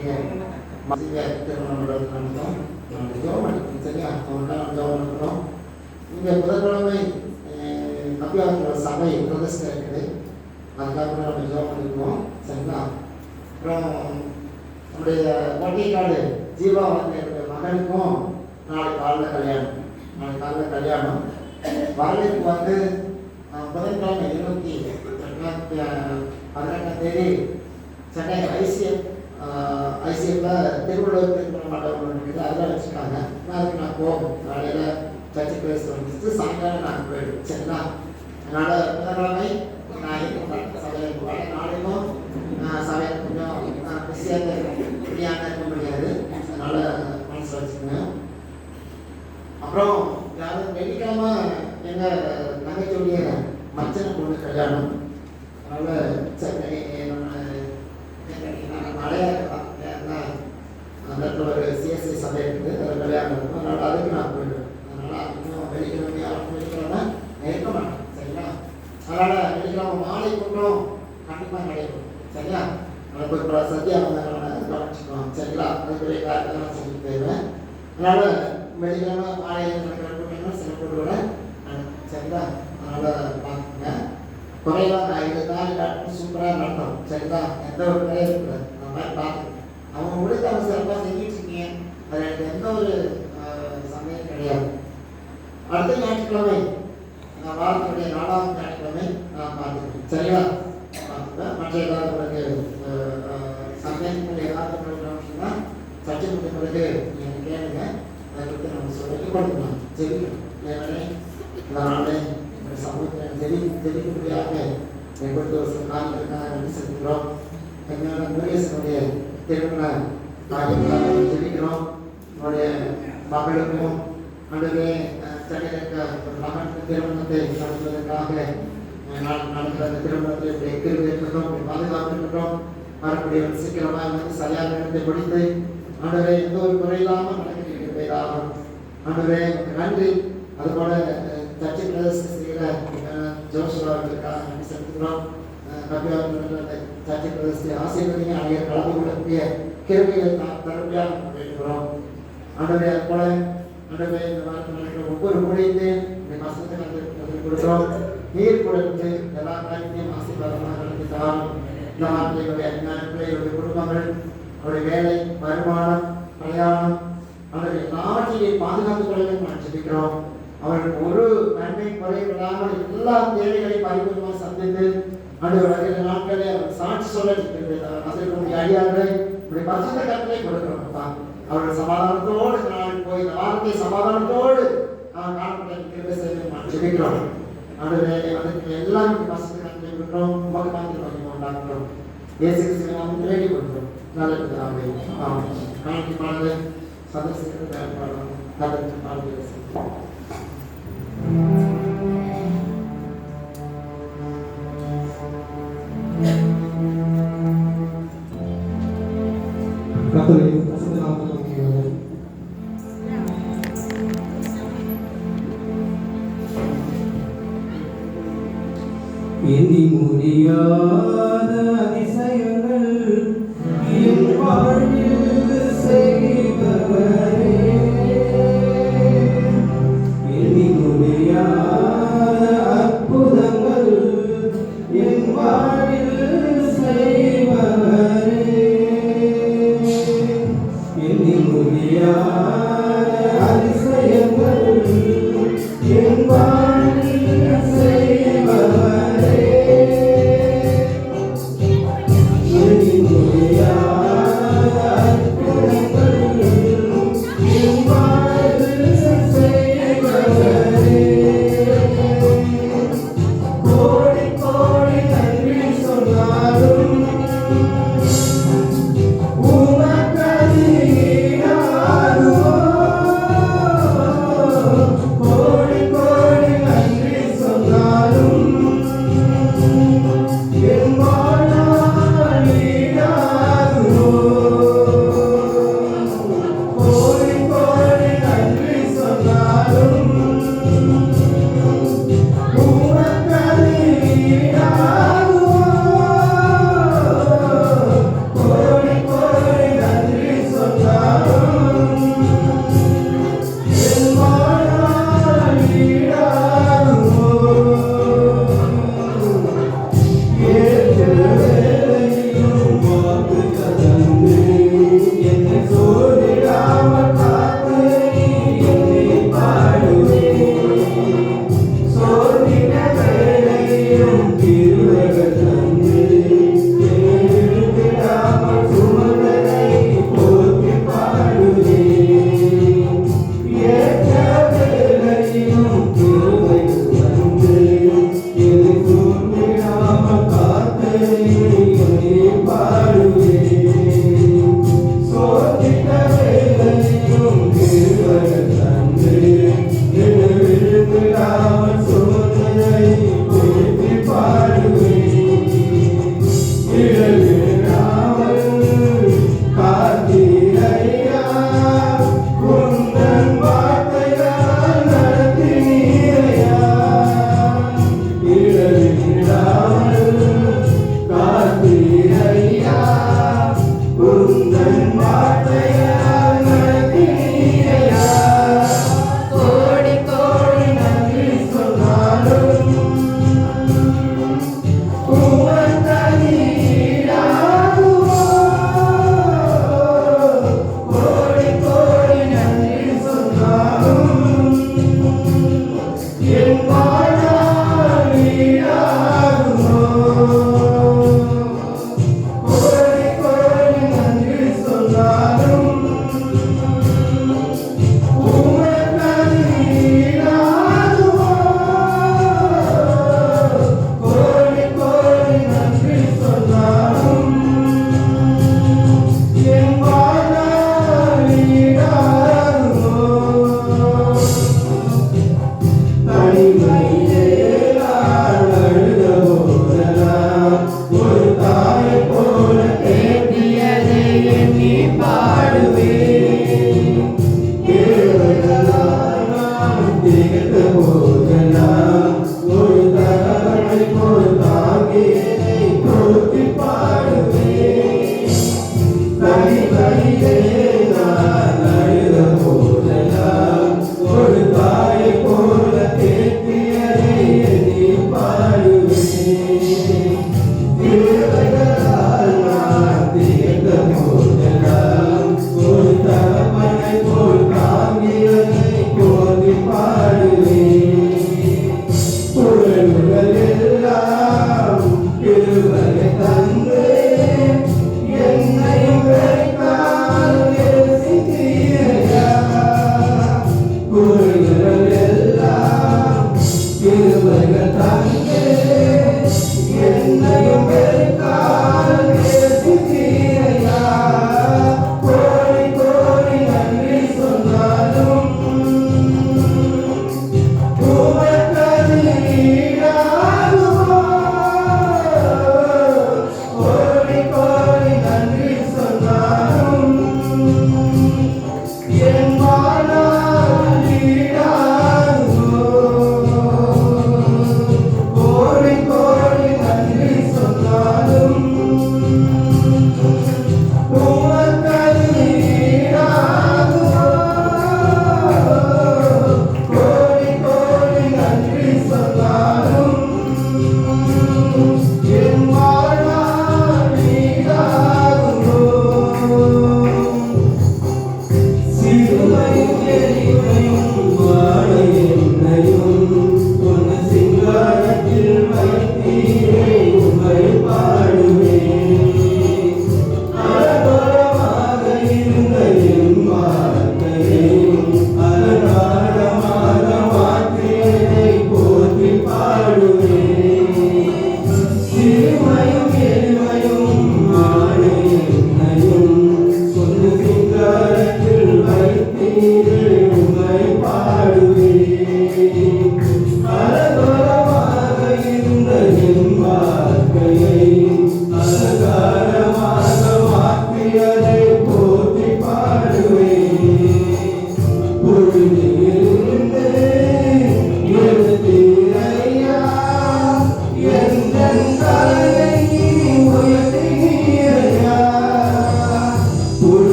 நம்முடைய மதிய திருமணம் நடந்தோம் நாங்கள் ஜோம் அடிக்கணும் சரியா அவங்களாம் ஜோம் பண்ணுறோம் இங்கே புதன்கிழமை கப்பியாத்திர சபை பிரதர்ஷனம் இருக்குது அதுக்கப்புறம் நம்ம ஜோம் பண்ணிக்குவோம் சரிங்களா அப்புறம் நம்முடைய வட்டிக்காடு ஜீவா வந்து என்னுடைய மகனுக்கும் நாளை காலைல கல்யாணம் நாளை காலைல கல்யாணம் வரவேற்பு வந்து அஹ், புதன்கிழமை இருபத்தி பதினெட்டாம் தேதி சென்னை ஐசிஎஃப் ஐசிஎஃப்ல திருவள்ளுவர் திருமண மண்டபம் இருக்குது. அதில் வச்சுருக்காங்க. அதுக்கு நான் போகும். காலையில் சர்ச்சை பேச வந்துட்டு சாயங்காலம் நான் போயிடுவேன். சரிங்களா? அதனால் புதன்கிழமை நான் இருக்க மாட்டேன் சபையில் போவேன் நாளைக்கும் சபையில் கொஞ்சம் பிஸியாக ஃப்ரீயாக இருக்க முடியாது அதனால் மனசு வச்சுக்கோங்க அப்புறம் யாரும் வெள்ளிக்கிழமை எங்கள் தங்கச்சியுடைய மச்சனை பொண்ணு கல்யாணம் அதனால் சரி நிறைய அந்த இடத்துல ஒரு சிஎஸ்சி சபை இருக்குது அதில் கல்யாணம் இருக்கும் அதனால் அதுக்கு நான் போயிடுவேன். அதனால் அதுக்கும் வெள்ளிக்கிழமை யாரும் வெள்ளிக்கிழமை இருக்க மாட்டேன் சரிங்களா? அதனால் வெள்ளிக்கிழமை மாலை கூட்டம் கண்டிப்பாக கிடைக்கும் சரியா? அதில் போய் அப்புறம் சத்யா வந்தாங்கன்னா கவனிச்சுக்குவோம் சரிங்களா? அதுக்குரிய நான் செஞ்சு போயிடுவேன் அதனால் வெள்ளிக்கிழமை மாலையில் நடக்கிற கூட்டங்கள் சில கூட்டங்களை சரிங்களா? அதனால் பார்த்துங்க குறைவாக நான் இது நாள் காட்டும் சூப்பராக நடத்தணும் சரிங்களா? எந்த ஒரு குறையும் இருக்காது. அந்த மாதிரி பார்த்து அவங்க முடித்த அவங்க சிறப்பாக செஞ்சு அது எனக்கு எந்த ஒரு சமயம் கிடையாது. அடுத்த ஞாயிற்றுக்கிழமை நான் வாரத்துடைய நாலாவது ஞாயிற்றுக்கிழமை நான் பார்த்துக்கிறேன். சரியா? பார்த்துக்கிறேன் மற்ற ஏதாவது பிறகு சந்தேகங்கள் ஏதாவது பிறகுனா சர்ச்சை முடிந்த பிறகு நீங்கள் கேளுங்க. அதை பற்றி நம்ம சொல்லி கொடுக்கலாம் சரி ஏன்னா நாளை இந்த சமூகத்தில் தெளி தெளிக்கும்படியாக எங்களுக்கு ஒரு சில காரியங்களுக்காக நன்றி செலுத்துகிறோம் எங்களோட முருகேசனுடைய திருமண காரியங்களாக ஜெபிக்கிறோம் உங்களுடைய மகளுக்கும் அல்லது சென்னையில் ஒரு மகனுக்கு திருமணத்தை நடத்துவதற்காக அஹ், நட- நடக்கிற அந்த திருமணத்தை இப்படி எக்கிருந்து இருக்கட்டும் வரக்கூடிய சீக்கிரமாக வந்து சரியாக இடத்தை முடித்து ஆண்டவரே எந்த ஒரு குறையில்லாமல் நடக்கிறீர்கள் ஆண்டவரே நன்றி. அதுபோல அஹ், சர்ச்சை பிரதேசம் செய்கிற அவர்களுக்காக நன்றி செலுத்துகிறோம். கபியாவுக்கு சர்ச்சை பிரதேசத்தை ஆசீர்வதிங்க. அங்கே கலந்து கொள்ளக்கூடிய கிருமிகள் நாம் தரப்பியாக வேண்டுகிறோம். ஆண்டவே அது போல ஆண்டவே இந்த வாரத்தில் ஒவ்வொரு ஊழியத்தையும் இந்த மாசத்தை நாங்கள் கொடுக்கிறோம் நீர் கொடுத்து எல்லா காரியத்தையும் ஆசீர்வாதமாக நடத்தி தாரும் இந்த இவருடைய அஞ்ஞான இவருடைய குடும்பங்கள் அவருடைய வேலை வருமானம் பிரயாணம் அவர்கள் எல்லாவற்றையும் பாதுகாத்துக் கொள்ள வேண்டும் நான் ஜெபிக்கிறோம் அவர்கள் ஒரு நன்மை குறைவில்லாமல் எல்லா தேவைகளையும் பரிபூர்ணமாக சந்தித்து அந்த வருகிற நாட்களே அவர் சாட்சி சொல்ல அதற்கு உடைய அடியார்களை உடைய பரிசுத்த கட்டளை கொடுக்கிறோம் அப்பா. அவர்கள் சமாதானத்தோடு இந்த நாள் போய் இந்த வாரத்தை சமாதானத்தோடு நான் காணப்பட்ட கிருபை செய்து நான் ஜெபிக்கிறோம் ஆண்டவரே அதுக்கு எல்லாருக்கும் பரிசுத்த கட்டளை கொடுக்கிறோம் உமக்கு மாத்திரம் மகிமை உண்டாக்குறோம் இயேசு கிறிஸ்துவின் நாமத்தில் வேண்டிக் கொள்கிறோம் நல்ல பிதாவே ஆமென் காணிக்கை பாடலை சதசிற்கு பாடலாம் அதற்கு பாடலை கர்த்தருடைய Lord. Bye.